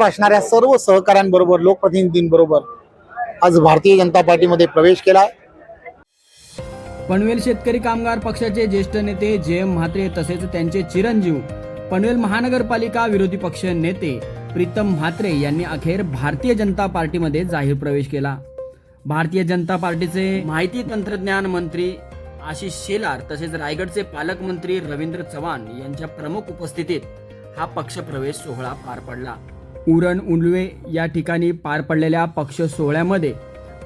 त्यांच्याबरोबर असणाऱ्या सर्व सहकाऱ्यांबरोबर लोकप्रतिनिधींबरोबर आज भारतीय जनता पार्टीमध्ये प्रवेश केला. पनवेल शेतकरी कामगार पक्षाचे ज्येष्ठ नेते जे एम म्हात्रे तसेच त्यांचे चिरंजीव पनवेल महानगरपालिका विरोधी पक्ष नेते प्रीतम म्हात्रे यांनी अखेर भारतीय जनता पार्टीमध्ये जाहीर प्रवेश केला. भारतीय जनता पार्टीचे माहिती तंत्रज्ञान मंत्री आशिष शेलार तसेच रायगडचे पालकमंत्री रवींद्र चव्हाण यांच्या प्रमुख उपस्थितीत हा पक्षप्रवेश सोहळा पार पडला. उरण उलवे या ठिकाणी पार पडलेल्या पक्ष सोहळ्यामध्ये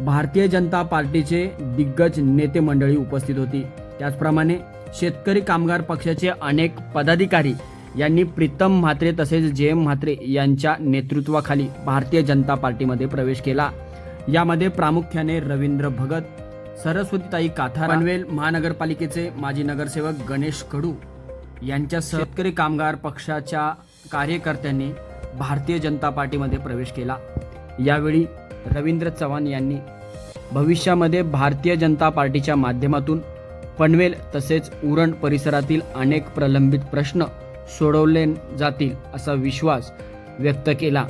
भारतीय जनता पार्टीचे दिग्गज नेते मंडळी उपस्थित होती. त्याचप्रमाणे शेतकरी कामगार पक्षाचे अनेक पदाधिकारी यांनी प्रीतम म्हात्रे तसेच जे एम म्हात्रे यांच्या नेतृत्वाखाली भारतीय जनता पार्टीमध्ये प्रवेश केला. यामध्ये प्रामुख्याने रवींद्र भगत सरस्वतीताई काथा पनवेल महानगरपालिकेचे माजी नगरसेवक गणेश कडू यांच्या शेतकरी कामगार पक्षाच्या कार्यकर्त्यांनी भारतीय जनता पार्टीमध्ये प्रवेश केला. यावेळी रवींद्र चव्हाण यांनी भविष्यामध्ये भारतीय जनता पार्टीच्या माध्यमातून पनवेल तसेच उरण परिसरातील अनेक प्रलंबित प्रश्न सोडवले जातील असा विश्वास व्यक्त केला.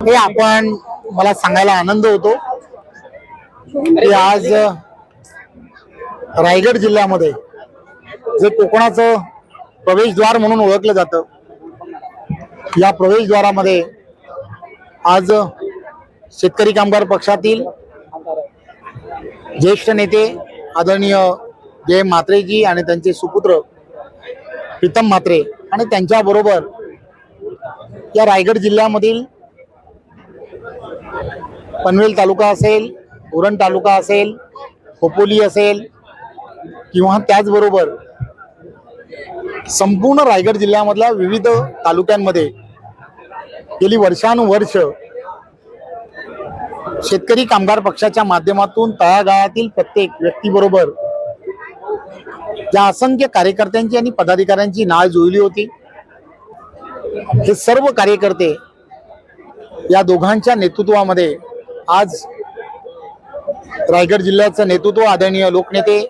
हे आपण मला सांगायला आनंद होतो की आज रायगड जिल्ह्यामध्ये जे कोकणाचं प्रवेशद्वार म्हणून ओळखलं जातं या प्रवेशद्वारामध्ये आज शेतकरी कामगार पक्षातील ज्येष्ठ नेते आदरणीय जय म्हात्रेजी आणि त्यांचे सुपुत्र प्रीतम म्हात्रे आणि त्यांच्याबरोबर या रायगड जिल्ह्यामधील पनवेल तालुका असेल उरण तालुका असेल खोपोली असेल किंवा त्याचबरोबर संपूर्ण रायगड जिल्ह्यामधल्या विविध तालुक्यांमध्ये गेली वर्षानुवर्ष शेतकरी कामगार पक्षाच्या माध्यमातून तळागाळातील प्रत्येक व्यक्तीबरोबर ज्या असंख्य कार्यकर्त्यांची आणि पदाधिकाऱ्यांची नाळ जुळली होती हे सर्व कार्यकर्ते या दोघांच्या नेतृत्वामध्ये आज रायगड जिल्ह्याचं नेतृत्व आदरणीय लोकनेते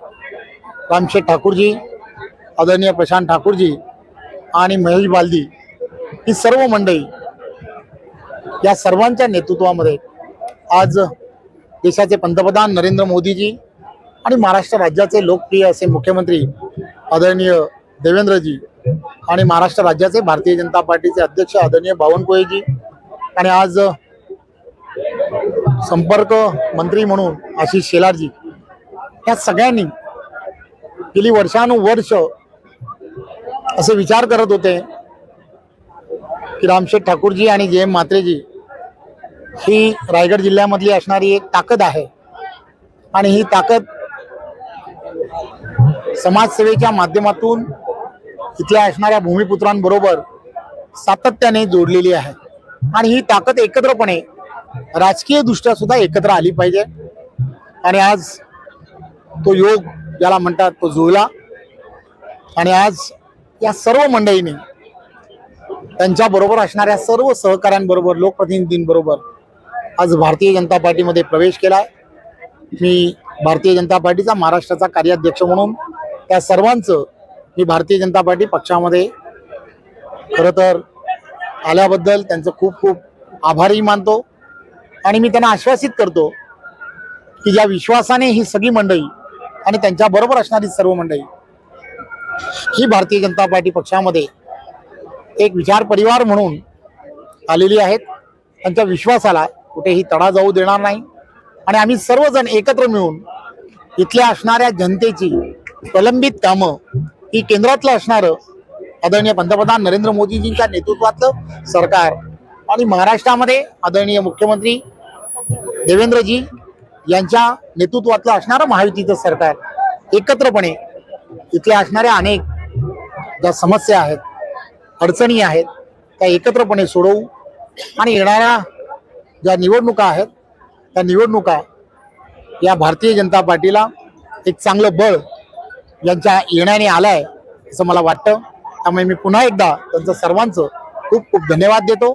रामशेठ ठाकूरजी आदरणीय प्रशांत ठाकूरजी आणि महेश बालदी ही सर्व मंडळी या सर्वांच्या नेतृत्वामध्ये आज देशाचे पंतप्रधान नरेंद्र मोदीजी आणि महाराष्ट्र राज्याचे लोकप्रिय असे मुख्यमंत्री आदरणीय देवेंद्रजी आणि महाराष्ट्र राज्याचे भारतीय जनता पार्टीचे अध्यक्ष आदरणीय बावनकुळेजी आणि आज संपर्क मंत्री म्हणून आशिष शेलारजी या सगळ्यांनी गेली वर्षानुवर्ष असे विचार करत होते की रामशेठ ठाकूरजी आणि जे एम म्हात्रेजी ही रायगड जिल्ह्यामधली असणारी एक ताकद आहे. आणि ही ताकद समाजसेवेच्या माध्यमातून इथल्या असणाऱ्या भूमिपुत्रांबरोबर सातत्याने जोडलेली आहे. आणि ही ताकद एकत्रपणे राजकीय दृष्ट्या सुद्धा एकत्र आली पाहिजे. आणि आज तो योग ज्याला म्हणतात तो जुळला. आणि आज या सर्व मंडळींनी त्यांच्याबरोबर असणाऱ्या सर्व सहकाऱ्यांबरोबर लोकप्रतिनिधींबरोबर आज भारतीय जनता पार्टीमध्ये प्रवेश केला मी भारतीय जनता पार्टीचा महाराष्ट्राचा कार्याध्यक्ष म्हणून त्या सर्वांचं मी भारतीय जनता पार्टी पक्षामध्ये खरं तर आल्याबद्दल त्यांचं खूप खूप आभारी मानतो. आणि मी त्यांना आश्वासित करतो की ज्या विश्वासाने ही सगळी मंडळी आणि त्यांच्या बरोबर असणारी सर्व मंडळी ही भारतीय जनता पार्टी पक्षामध्ये एक विचार परिवार म्हणून आलेली आहेत. त्यांच्या विश्वासाला कुठेही तडा जाऊ देणार नाही. आणि आम्ही सर्वजण एकत्र मिळून इथल्या असणाऱ्या जनतेची प्रलंबित कामं ही केंद्रातलं असणारं आदरणीय पंतप्रधान नरेंद्र मोदीजींच्या नेतृत्वातलं सरकार आणि महाराष्ट्रामध्ये आदरणीय मुख्यमंत्री देवेंद्रजी यांच्या नेतृत्वातलं असणारं महायुतीचं सरकार एकत्रपणे इथल्या असणाऱ्या अनेक ज्या समस्या आहेत अडचणी आहेत त्या एकत्रपणे सोडवू आणि येणाऱ्या ज्या निवडणुका आहेत त्या निवडणुका या भारतीय जनता पार्टीला एक चांगलं बळ यांच्या येण्याने आलंय असं मला वाटतं. त्यामुळे मी पुन्हा एकदा त्यांचं सर्वांचं खूप खूप धन्यवाद देतो.